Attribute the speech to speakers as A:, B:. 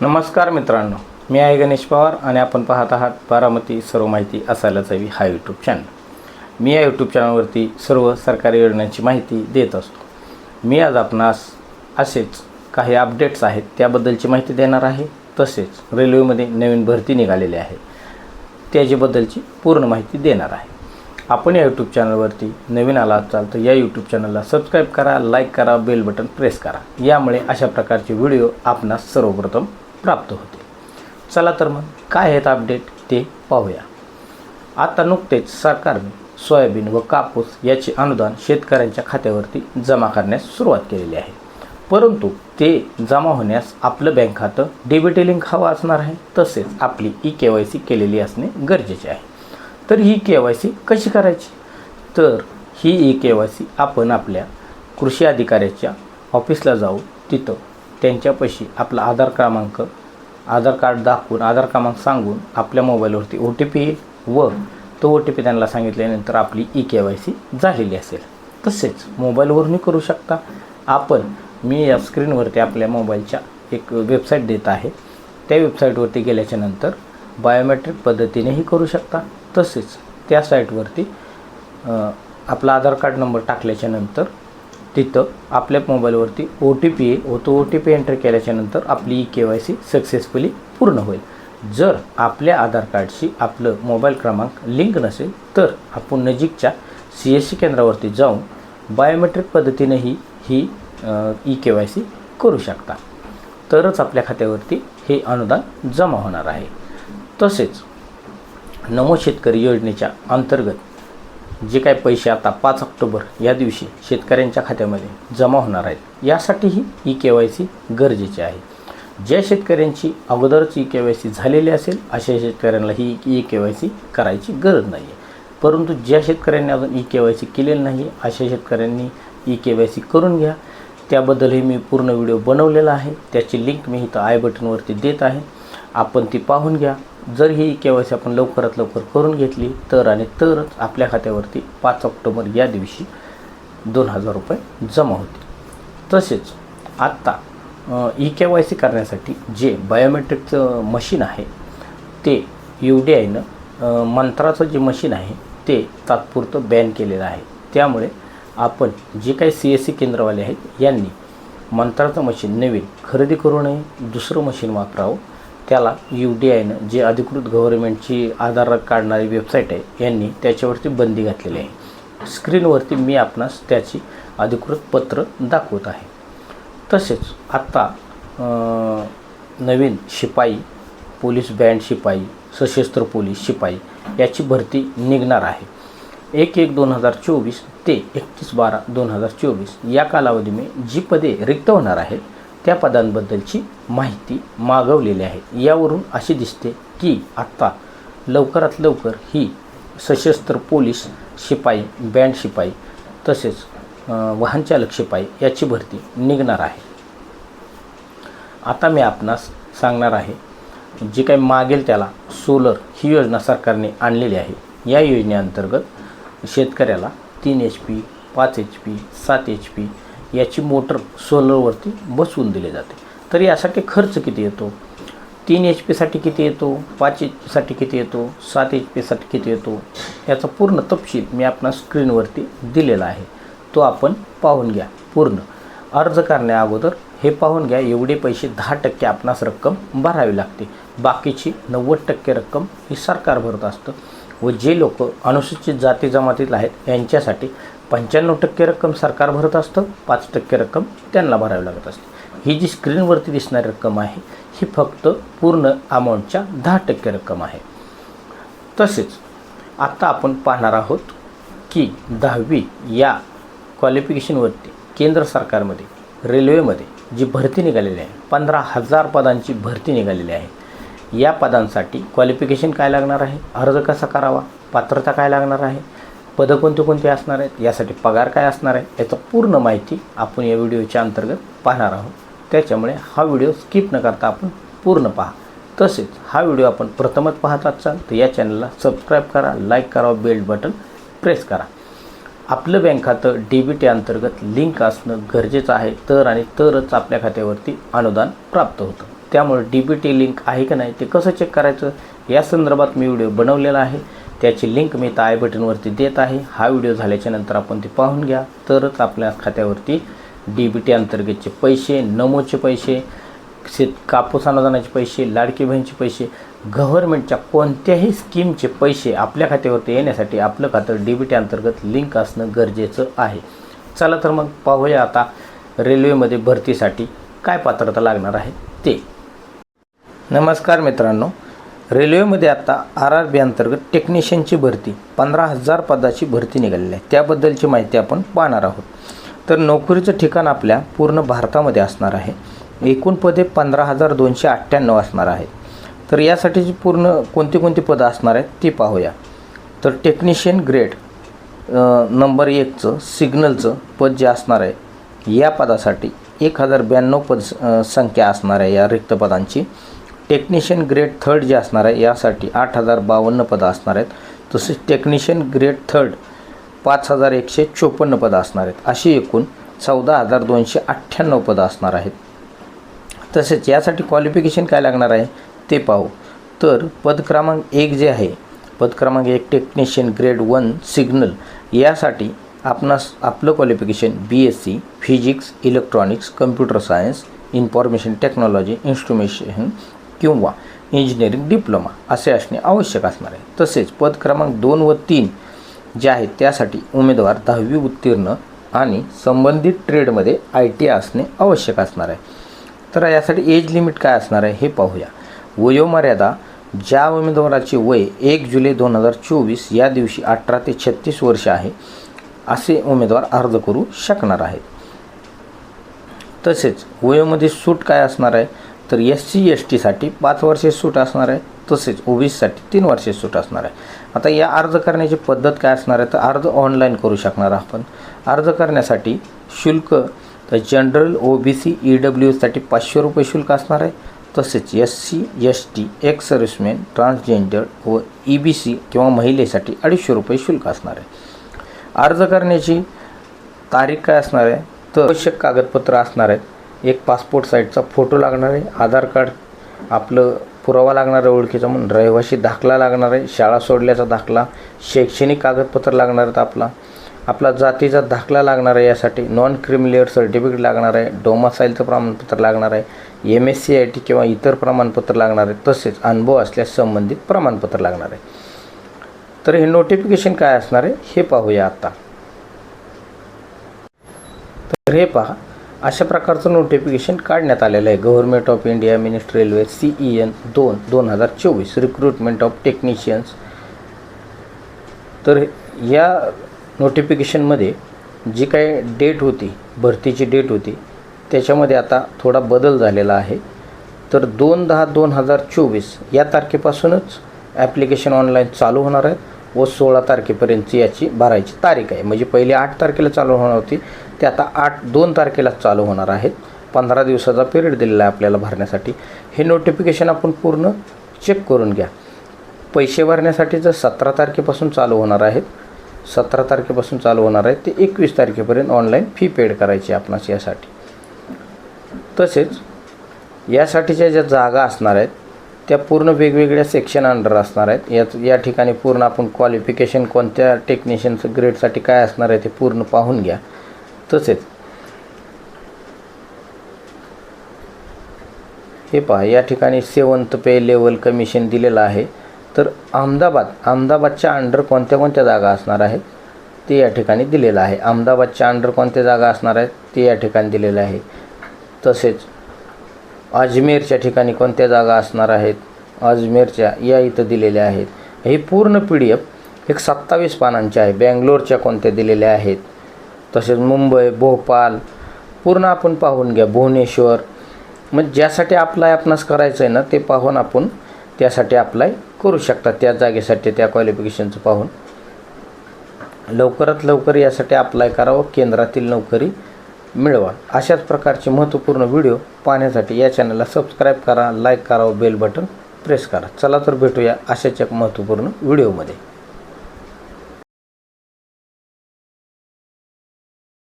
A: नमस्कार मित्रांनो मी आहे गणेश पवार आणि आपण पाहत आहात बारामती सर्व माहिती असायलाच हवी हा यूट्यूब चॅनल मी या यूट्यूब चॅनलवरती सर्व सरकारी योजनांची माहिती देत असतो. मी आज आपणास असेच काही अपडेट्स आहेत त्याबद्दलची माहिती देणार आहे. तसेच रेल्वेमध्ये नवीन भरती निघालेली आहे. त्याच्याबद्दलची पूर्ण माहिती देणार आहे. आपण या यूट्यूब चॅनलवरती नवीन आला असाल तर या यूट्यूब चॅनलला सबस्क्राईब करा लाईक करा बेल बटन प्रेस करा. यामुळे अशा प्रकारचे व्हिडिओ आपणास सर्वप्रथम प्राप्त होते. चला तर मग काय आहेत अपडेट ते पाहूया. आता नुकतेच सरकारने सोयाबीन व कापूस याचे अनुदान शेतकऱ्यांच्या खात्यावरती जमा करण्यास सुरुवात केलेली आहे. परंतु ते जमा होण्यास आपलं बँक खातं डेबिट लिंक हवं असणार आहे तसेच आपली ई के वाय सी केलेली असणे गरजेचे आहे. तर ही के वाय सी कशी करायची? तर ही ई के वाय सी आपण आपल्या कृषी अधिकाऱ्याच्या ऑफिसला जाऊ तिथं त्यांच्यापाशी आपला आधार क्रमांक आधार कार्ड दाखवून आधार क्रमांक सांगून आपल्या मोबाईलवरती ओ टी पी येईल व तो ओ टी पी त्यांना सांगितल्यानंतर आपली ई के वाय सी झालेली असेल. तसेच मोबाईलवरूनही करू शकता. आपण मी या स्क्रीनवरती आपल्या मोबाईलच्या एक वेबसाईट देत आहे. त्या वेबसाईटवरती गेल्याच्यानंतर बायोमेट्रिक पद्धतीनेही करू शकता. तसेच त्या साईटवरती आपला आधार कार्ड नंबर टाकल्याच्या नंतर तिथं आपल्या मोबाईलवरती ओ टी पी येईल व तो ओ टी पी एंटर केल्याच्यानंतर आपली E K Y C successfully पूर्ण होईल. जर आपल्या आधार कार्डशी आपलं मोबाईल क्रमांक लिंक नसेल तर आपण नजीकच्या सी एस सी केंद्रावरती जाऊन बायोमेट्रिक पद्धतीनेही ही ई के वाय सी करू शकता. तरच आपल्या खात्यावरती हे अनुदान जमा होणार आहे. तसेच नमो शेतकरी योजनेच्या अंतर्गत जे काही पैसे आता पाच ऑक्टोबर या दिवशी शेतकऱ्यांच्या खात्यामध्ये जमा होणार आहेत यासाठीही ई के वाय सी गरजेची आहे. ज्या शेतकऱ्यांची अगोदरच ई के वाय सी झालेली असेल अशा शेतकऱ्यांना ही ई के वाय सी करायची गरज नाही आहे परंतु ज्या शेतकऱ्यांनी अजून ई के वाय सी केलेली नाही अशा शेतकऱ्यांनी ई के वाय सी करून घ्या. त्याबद्दलही मी पूर्ण व्हिडिओ बनवलेला आहे. त्याची लिंक मी इथं आय बटनवरती देत आहे. आपण ती पाहून घ्या. जर ही के वाय सी आपण लवकरात लवकर करून घेतली तर आणि तरच आपल्या खात्यावरती पाच ऑक्टोबर या दिवशी दोन हजार रुपये जमा होतील. तसेच आत्ता ई के वाय सी करण्यासाठी जे बायोमेट्रिकचं मशीन आहे ते यू डी आयनं मंत्राचं जे मशीन आहे ते तात्पुरतं बॅन केलेलं आहे. त्यामुळे आपण जे काही सी एस सी केंद्रवाले आहेत यांनी मंत्राचं मशीन नवीन खरेदी करू नये दुसरं मशीन वापरावं त्याला यू डी आयनं जे अधिकृत गव्हर्नमेंटची आधार काढणारी वेबसाईट आहे यांनी त्याच्यावरती बंदी घातलेली आहे. स्क्रीनवरती मी आपणास त्याची अधिकृत पत्र दाखवत आहे. तसेच आत्ता नवीन शिपाई पोलीस बँड शिपाई सशस्त्र पोलीस शिपाई याची भरती निघणार आहे. एक एक दोन हजार चोवीस ते एकतीस बारा दोन हजार चोवीस या कालावधीमध्ये जी पदे रिक्त होणार आहेत त्या पदांबद्दलची माहिती मागवलेली आहे. यावरून अशी दिसते की आत्ता लवकरात लवकर ही सशस्त्र पोलीस शिपाई बँड शिपाई तसेच वाहनचालक शिपाई याची भरती निघणार आहे. आता मी आपणास सांगणार आहे जे काही मागेल त्याला सोलर ही योजना सरकारने आणलेली आहे. या योजनेअंतर्गत शेतकऱ्याला तीन एच पी पाच एच पी सात एच पी याची मोटर सोलरवरती बसवून दिली जाते. तर यासाठी खर्च किती येतो? तीन एच पीसाठी किती येतो? पाच एच पीसाठी किती येतो? सात एच पीसाठी किती येतो? याचा पूर्ण तपशील मी आपणा स्क्रीनवरती दिलेला आहे. तो आपण पाहून घ्या. पूर्ण. अर्ज करण्या अगोदर हे पाहून घ्या. एवढे पैसे दहा टक्के आपणास रक्कम भरावी लागते. बाकीची नव्वद टक्के रक्कम ही सरकार भरत असतं व जे लोक अनुसूचित जाती जमातीत आहेत यांच्यासाठी पंच्याण्णव टक्के रक्कम सरकार भरत असतं पाच टक्के रक्कम त्यांना भरावी लागत असते. ही जी स्क्रीनवरती दिसणारी रक्कम आहे ही फक्त पूर्ण अमाऊंटच्या दहा टक्के रक्कम आहे. तसेच आत्ता आपण पाहणार आहोत की दहावी या क्वालिफिकेशनवरती केंद्र सरकारमध्ये रेल्वेमध्ये जी भरती निघालेली आहे पंधरा हजार पदांची भरती निघालेली आहे. या पदांसाठी क्वालिफिकेशन काय लागणार आहे? अर्ज कसा करावा? पात्रता काय लागणार आहे? पदं कोणते कोणते असणार आहेत यासाठी पगार काय असणार आहे याचं पूर्ण माहिती आपण या व्हिडिओच्या अंतर्गत पाहणार आहोत. त्याच्यामुळे हा व्हिडिओ स्किप न करता आपण पूर्ण पहा. तसेच हा व्हिडिओ आपण प्रथमच पाहत असाल तर या चॅनलला सबस्क्राईब करा लाईक करा बेल बटन प्रेस करा. आपलं बँक खातं डी बी टी अंतर्गत लिंक असणं गरजेचं आहे तर आणि तरच आपल्या खात्यावरती अनुदान प्राप्त होतं. त्यामुळे डी बी टी लिंक आहे का नाही ते कसं चेक करायचं या संदर्भात मी व्हिडिओ बनवलेला आहे. त्याची लिंक मी इथं आय बटनवरती देत आहे. हा व्हिडिओ झाल्याच्यानंतर आपण ते पाहून घ्या. तरच आपल्या खात्यावरती डी बी टी अंतर्गतचे पैसे नमोचे पैसे शेत कापूस अनुदानाचे पैसे लाडकी बहिणीचे पैसे गव्हर्नमेंटच्या कोणत्याही स्कीमचे पैसे आपल्या खात्यावरती येण्यासाठी आपलं खातं डी बी टी अंतर्गत लिंक असणं गरजेचं आहे. चला तर मग पाहूया आता रेल्वेमध्ये भरतीसाठी काय पात्रता लागणार आहे ते. नमस्कार मित्रांनो. रेल्वेमध्ये आता आर आर बी अंतर्गत टेक्निशियनची भरती पंधरा हजार पदाची भरती निघालेली आहे. त्याबद्दलची माहिती आपण पाहणार आहोत. तर नोकरीचं ठिकाण आपल्या पूर्ण भारतामध्ये असणार आहे. एकूण पदे पंधरा हजार दोनशे अठ्ठ्याण्णव असणार आहेत. तर यासाठीची पूर्ण कोणती कोणती पदं असणार आहेत ती पाहूया. तर टेक्निशियन ग्रेड नंबर एकचं सिग्नलचं पद जे असणार आहे या पदासाठी एक हजार ब्याण्णव पद संख्या असणार आहे या रिक्त पदांची. टेक्निशियन ग्रेड थर्ड जे असणार आहे यासाठी आठ हजार बावन्न पदं असणार आहेत. तसेच टेक्निशियन ग्रेड थर्ड पाच हजार एकशे चोपन्न पदं असणार आहेत. अशी एकूण चौदा हजार दोनशे अठ्ठ्याण्णव पदं असणार आहेत. तसेच यासाठी क्वालिफिकेशन काय लागणार आहे? ते पाहू. तर पद क्रमांक एक जे आहे पद क्रमांक एक टेक्निशियन ग्रेड वन सिग्नल यासाठी आपणास आपलं qualification B S C physics electronics computer science information technology instrumentation किंवा इंजिनिअरिंग डिप्लोमा असे असणे आवश्यक असणार आहे. तसेच पद क्रमांक दोन व तीन जे आहेत त्यासाठी उमेदवार दहावी उत्तीर्ण आणि संबंधित ट्रेडमध्ये आय टी असणे आवश्यक असणार आहे. तर यासाठी एज लिमिट काय असणार आहे हे पाहूया. वयोमर्यादा ज्या उमेदवाराचे वय एक जुलै दोन हजार चोवीस या दिवशी अठरा ते छत्तीस वर्ष आहे असे उमेदवार अर्ज करू शकणार आहेत. तसेच वयोमध्ये सूट काय असणार आहे? तर एस सी एस टीसाठी पाच वर्षे सूट असणार आहे तसेच ओ बी सीसाठी तीन वर्षे सूट असणार आहे. आता या अर्ज करण्याची पद्धत काय असणार आहे तर अर्ज ऑनलाईन करू शकणार आपण. अर्ज करण्यासाठी शुल्क तर general O B C E W एससाठी पाचशे रुपये शुल्क असणार आहे तसेच S C S T ex serviceman transgender व ई बी सी किंवा महिलेसाठी अडीचशे रुपये शुल्क असणार आहे. अर्ज करण्याची तारीख काय असणार आहे तर आवश्यक कागदपत्र असणार आहेत एक पासपोर्ट साईजचा फोटो लागणार आहे. आधार कार्ड आपलं पुरावा लागणार आहे ओळखीचा म्हणून. रहिवासी दाखला लागणार आहे. शाळा सोडल्याचा दाखला. शैक्षणिक कागदपत्र लागणार आहेत आपला. आपला जातीचा दाखला लागणार आहे यासाठी. नॉन क्रिमिलेअर सर्टिफिकेट लागणार आहे. डोमासाईलचं प्रमाणपत्र लागणार आहे. M S C I T किंवा इतर प्रमाणपत्र लागणार आहे. तसेच अनुभव असल्यास संबंधित प्रमाणपत्र लागणार आहे. तर हे नोटिफिकेशन काय असणार आहे? हे पाहूया आता. तर हे पहा. अशा प्रकारचं नोटिफिकेशन काढण्यात आलेलं आहे. Government of India ministry railway C E N दोन दोन हजार चोवीस. रिक्रुटमेंट ऑफ टेक्निशियन्स तर या नोटिफिकेशनमध्ये जी काही डेट होती भरतीची डेट होती त्याच्यामध्ये आता थोडा बदल झालेला आहे. तर दोन दहा दोन हजार चोवीस या तारखेपासूनच ॲप्लिकेशन ऑनलाईन चालू होणार आहे. व सोळा तारखेपर्यंतची याची भरायची तारीख आहे. म्हणजे पहिली आठ तारखेला चालू होणार होती ते आता आठ दोन तारखेला चालू होणार आहेत. पंधरा दिवसाचा पिरियड दिलेला आहे आपल्याला भरण्यासाठी. हे नोटिफिकेशन आपण पूर्ण चेक करून घ्या. पैसे भरण्यासाठी जर सतरा तारखेपासून चालू होणार आहेत सतरा तारखेपासून चालू होणार आहे ते एकवीस तारखेपर्यंत ऑनलाईन फी पेड करायची आपणास यासाठी. तसेच यासाठीच्या ज्या जागा असणार आहेत त्या पूर्ण वेगवेगळ्या सेक्शन अंडर असणार आहेत. याच या ठिकाणी पूर्ण आपण क्वालिफिकेशन कोणत्या टेक्निशियनचं ग्रेडसाठी काय असणार आहे ते पूर्ण पाहून घ्या. तसेच हे पहा या ठिकाणी सेवंत पे लेवल कमिशन दिलेलं आहे. तर अहमदाबाद अहमदाबादच्या अंडर कोणत्या कोणत्या जागा असणार आहेत ते या ठिकाणी दिलेलं आहे. अहमदाबादच्या अंडर कोणत्या जागा असणार आहेत ते या ठिकाणी दिलेलं आहे. तसेच अजमेरच्या ठिकाणी कोणत्या जागा असणार आहेत? अजमेरच्या या इथं दिलेल्या आहेत. हे पूर्ण पी डी एफ एक सत्तावीस पानांचे आहे. बँगलोरच्या कोणत्या दिलेल्या आहेत? तसेच मुंबई भोपाल पूर्ण आपण पाहून घ्या. भुवनेश्वर. मग ज्यासाठी अप्लाय आपणास करायचं आहे ना ते पाहून आपण त्यासाठी अप्लाय करू शकता. त्या जागेसाठी त्या क्वालिफिकेशनचं पाहून. लवकरात लवकर यासाठी अप्लाय करावं. केंद्रातील नोकरी मिळवा. अशाच प्रकारचे महत्त्वपूर्ण व्हिडिओ पाहण्यासाठी या चॅनलला सबस्क्राईब करा लाईक करा व बेल बटन प्रेस करा. चला तर भेटूया अशाच एक महत्त्वपूर्ण व्हिडिओमध्ये.